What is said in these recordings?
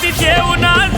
Bitte, Jonas!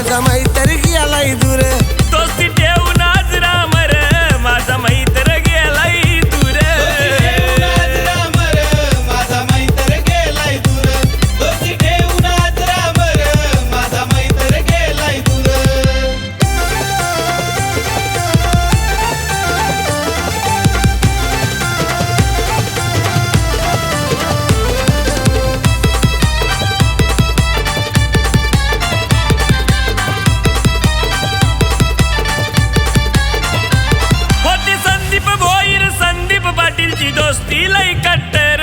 Adam தோஸ்திலை கட்டற